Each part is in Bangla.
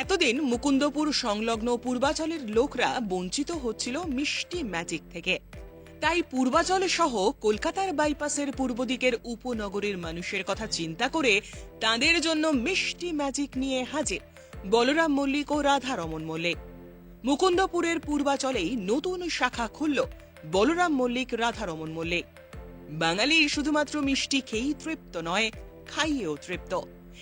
এতদিন মুকুন্দপুর সংলগ্ন পূর্বাচলের লোকরা বঞ্চিত হচ্ছিল মিষ্টি ম্যাজিক থেকে। তাই পূর্বাচল সহ কলকাতার বাইপাসের পূর্ব দিকের উপনগরীর মানুষের কথা চিন্তা করে তাদের জন্য মিষ্টি ম্যাজিক নিয়ে হাজির বলরাম মল্লিক ও রাধারমন মল্লিক। মুকুন্দপুরের পূর্বাচলেই নতুন শাখা খুলল বলরাম মল্লিক, রাধারমন মল্লিক। বাঙালি শুধুমাত্র মিষ্টি খেয়েই তৃপ্ত নয়, খাইয়েও তৃপ্ত।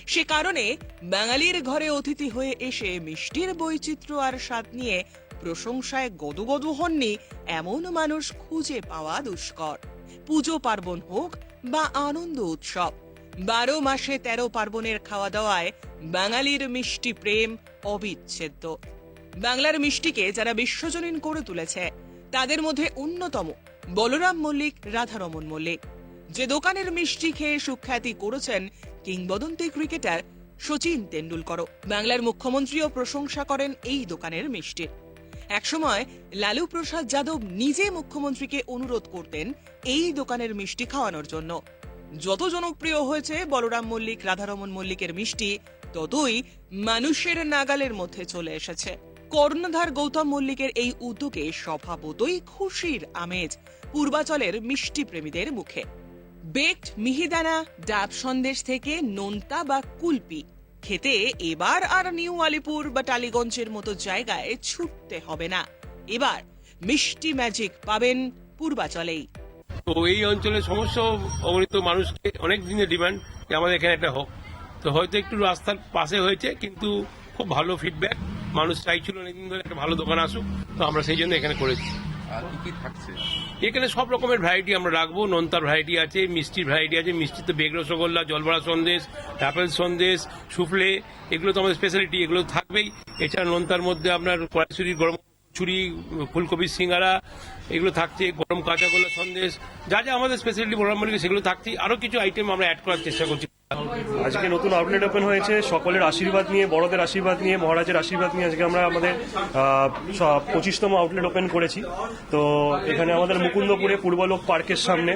সে কারণে বাঙালির ঘরে অতিথি হয়ে এসে মিষ্টির বৈচিত্র্য আর স্বাদ নিয়ে প্রশংসায় গদগদ হননি এমন মানুষ খুঁজে পাওয়া দুষ্কর। পুজো পার্বণ হোক বা আনন্দ উৎসব, বারো মাসে তেরো পার্বণের খাওয়া দাওয়ায় বাঙালির মিষ্টি প্রেম অবিচ্ছেদ্য। বাংলার মিষ্টিকে যারা বিশ্বজনীন করে তুলেছে, তাদের মধ্যে অন্যতম বলরাম মল্লিক, রাধারমন মল্লিক। যে দোকানের মিষ্টি খেয়ে সুখ্যাতি করেছেন কিংবদন্তি ক্রিকেটার সচিন তেন্ডুলকর বাংলার মুখ্যমন্ত্রীও প্রশংসা করেন এই দোকানের মিষ্টির একসময় লালু প্রসাদ যাদব নিজে মুখ্যমন্ত্রীকে অনুরোধ করতেন এই দোকানের মিষ্টি খাওয়ানোর জন্য। যত জনপ্রিয় হয়েছে বলরাম মল্লিক, রাধারমন মল্লিকের মিষ্টি, ততই মানুষের নাগালের মধ্যে চলে এসেছে। কর্ণধার গৌতম মল্লিকের এই উদ্যোগে স্বভাবতই খুশির আমেজ, পূর্বাচলের মিষ্টি প্রেমীদের মুখে। বেকড মিহিদানা, ডাব সন্দেশ থেকে নোনতা বা কুলপি। খেতে এবার আর নিউ আলিপুর বা টালিগঞ্জের মতো জায়গায় ছুটতে হবে না। এবার মিষ্টি ম্যাজিক পাবেন পূর্বাচলেই। তো এই অঞ্চলের সমস্ত অগণিত মানুষকে অনেক দিনের ডিমান্ড যে আমাদের এখানে একটা হোক। তো হয়তো একটু রাস্তার পাশে হয়েছে, কিন্তু খুব ভালো ফিডব্যাক মানুষ চাইছিল অনেকদিন ধরে একটা ভালো দোকান আসুক, তো আমরা সেই জন্য এখানে করেছি। এখানে সব রকমের ভ্যারাইটি আমরা রাখব। নোনতার ভ্যারাইটি আছে, মিষ্টির ভ্যারাইটি আছে, মিষ্টিতে বেগ রসগোল্লা জলভরা সন্দেশ অ্যাপেল সন্দেশ, সুফলে, এগুলো তো আমাদের স্পেশালিটি এগুলো থাকবেই। এছাড়া নোনতার মধ্যে আপনার কড়াইশুরির গরম ছুরি ফুলকপির সিঙ্গারা, এগুলো থাকছে, গরম কাঁচাগোল্লা সন্দেশ, যা যা আমাদের স্পেশালিটি মল্লিকে সেগুলো থাকছে। আরও কিছু আইটেম আমরা অ্যাড করার চেষ্টা করছি। আজকে নতুন আউটলেট ওপেন হয়েছে। সকলের আশীর্বাদ নিয়ে, বড়দের আশীর্বাদ নিয়ে, মহারাজের আশীর্বাদ নিয়ে আজকে আমরা আমাদের পঁচিশতম আউটলেট ওপেন করেছি। তো এখানে আমাদের মুকুন্দপুরে পূর্বলোক পার্কের সামনে,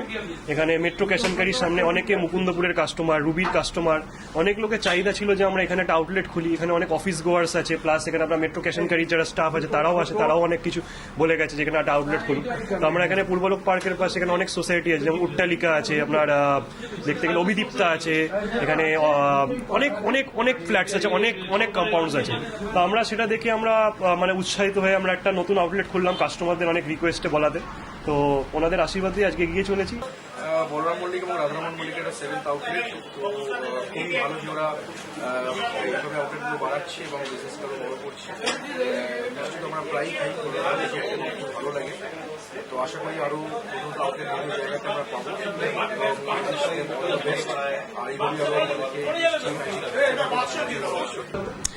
এখানে মেট্রো ক্যাশনকারির সামনে অনেকে মুকুন্দপুরের কাস্টমার রুবির কাস্টমার অনেক লোকের চাহিদা ছিল যে আমরা এখানে একটা আউটলেট খুলি। এখানে অনেক অফিস গোয়ার্স আছে প্লাস এখানে আমরা মেট্রো ক্যাশনকারির যারা স্টাফ আছে, তারাও আছে, তারাও অনেক কিছু বলে গেছে যেখানে একটা আউটলেট খুলি তো আমরা এখানে পূর্বলোক পার্কের পাশে এখানে অনেক সোসাইটি আছে, যেমন উট্টালিকা আছে, আপনার দেখতে গেলে অভিদীপ্তা আছে, এখানে অনেক অনেক অনেক ফ্ল্যাটস আছে, অনেক অনেক কম্পাউন্ডস আছে। তো আমরা সেটা দেখে আমরা মানে উৎসাহিত হয়ে আমরা একটা নতুন আউটলেট খুললাম কাস্টমারদের অনেক রিকোয়েস্টে বলাতে। তো ওনাদের আশীর্বাদ দিয়ে আজকে এগিয়ে চলেছি। বলরাম মল্লিক এবং রাধারমন মল্লিকের একটা সেভেন্থ আউটলেট তো খুবই ভালো যে ওরা এইভাবে আউটলেটগুলো বাড়াচ্ছে এবং বিজনেসটা বড় করছে নিশ্চিত আমরা প্রায়ই খাই ভালো লাগে তো আশা করি আরও নতুন আউটলেট বিভিন্ন জায়গাতে আমরা পাবো আর এইভাবে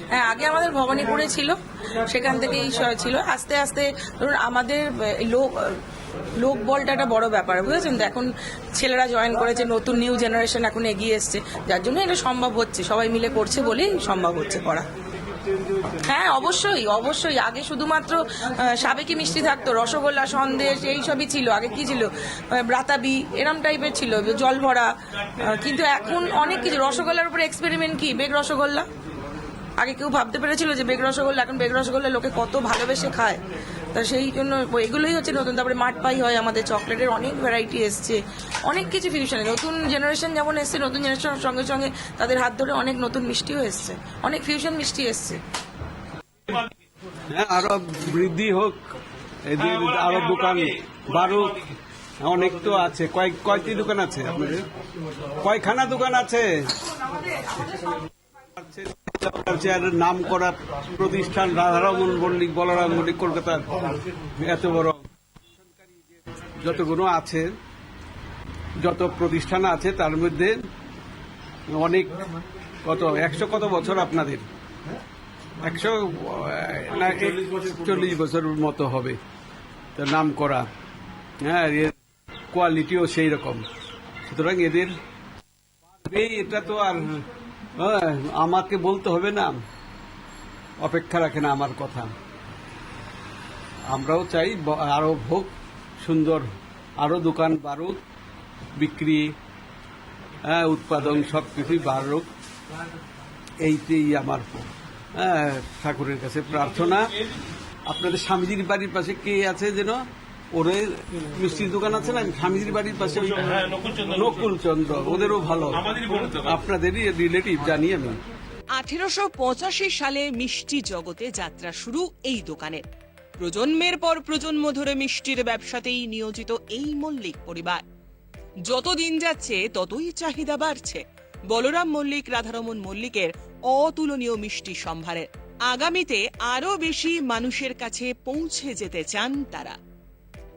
হ্যাঁ আগে আমাদের ভবানীপুরে ছিল সেখান থেকে এই স- ছিল আস্তে আস্তে ধরুন আমাদের লোক লোক বলটা একটা বড় ব্যাপার, বুঝেছেন? তো এখন ছেলেরা জয়েন করেছে, নতুন নিউ জেনারেশন এখন এগিয়ে এসছে। যার জন্য এটা সম্ভব হচ্ছে। সবাই মিলে করছে বলেই সম্ভব হচ্ছে করা। হ্যাঁ অবশ্যই অবশ্যই। আগে শুধুমাত্র সাবেকি মিষ্টি থাকতো, রসগোল্লা, সন্দেশ, এই সবই ছিল। আগে কি ছিল? ব্রাতাবি, এরম টাইপের ছিল, জল ভরা। কিন্তু এখন অনেক কিছু। রসগোল্লার উপরে এক্সপেরিমেন্ট কি? বেগ রসগোল্লা? আগে কেউ ভাবতে পেরেছিল যে বেগ রসগোল্লা, এখন বেগ রসগোল্লা লোকে কত ভালোবেসে খায়। তা সেই জন্য এগুলোই হচ্ছে নতুন। তারপরে মাঠ পাই হয় আমাদের চকলেটের অনেক ভ্যারাইটি এসছে। অনেক কিছু ফিউশনে নতুন জেনারেশন যেমন এসছে নতুন জেনারেশনের সঙ্গে সঙ্গে তাদের হাত ধরে অনেক নতুন মিষ্টিও এসছে। অনেক ফিউশন মিষ্টি এসছে। হ্যাঁ আরও বৃদ্ধি হোক এদের আরও দোকান বাড়ুক। অনেক তো আছে। কয় কয়টি দোকান আছে আপনাদের? কয়খানা দোকান আছে? আর নাম করা প্রতিষ্ঠান রাধারমন মল্লিক, বলরাম মল্লিক কলকাতার এত বড় যতগুলো আছে, যত প্রতিষ্ঠান আছে, তার মধ্যে অনেক কত, একশো কত বছর আপনাদের? একশো চল্লিশ বছরের মতো হবে নাম করা। হ্যাঁ এর কোয়ালিটিও সেই রকম। সুতরাং এদের এটা তো আর আমাকে বলতে হবে না। অপেক্ষা রাখে না আমার কথা। আমরাও চাই ব- আরও হোক সুন্দর আরও দোকান বাড়ুক বিক্রি হ্যাঁ উৎপাদন সব কিছুই বাড়ুক। এইটাই আমার হ্যাঁ, ঠাকুরের কাছে প্রার্থনা। আপনাদের স্বামীজির বাড়ির পাশে কে আছে যেন? ওরে মিষ্টির দোকান আছে না স্বামীজির বাড়ির পাশে হ্যাঁ, নকুলচন্দ্র। নকুল চন্দ্র ওদেরও ভালো। আপনাদেরই রিলেটিভ জানি আমি। আঠেরোশো পঁচাশি সালে মিষ্টি জগতে যাত্রা শুরু এই দোকানের প্রজন্মের পর প্রজন্ম ধরে মিষ্টির ব্যবসাতেই নিয়োজিত এই মল্লিক পরিবার। যতদিন যাচ্ছে ততই চাহিদা বাড়ছে। বলরাম মল্লিক রাধারমন মল্লিকের অতুলনীয় মিষ্টি সম্ভারের। আগামীতে আরও বেশি মানুষের কাছে পৌঁছে যেতে চান তারা।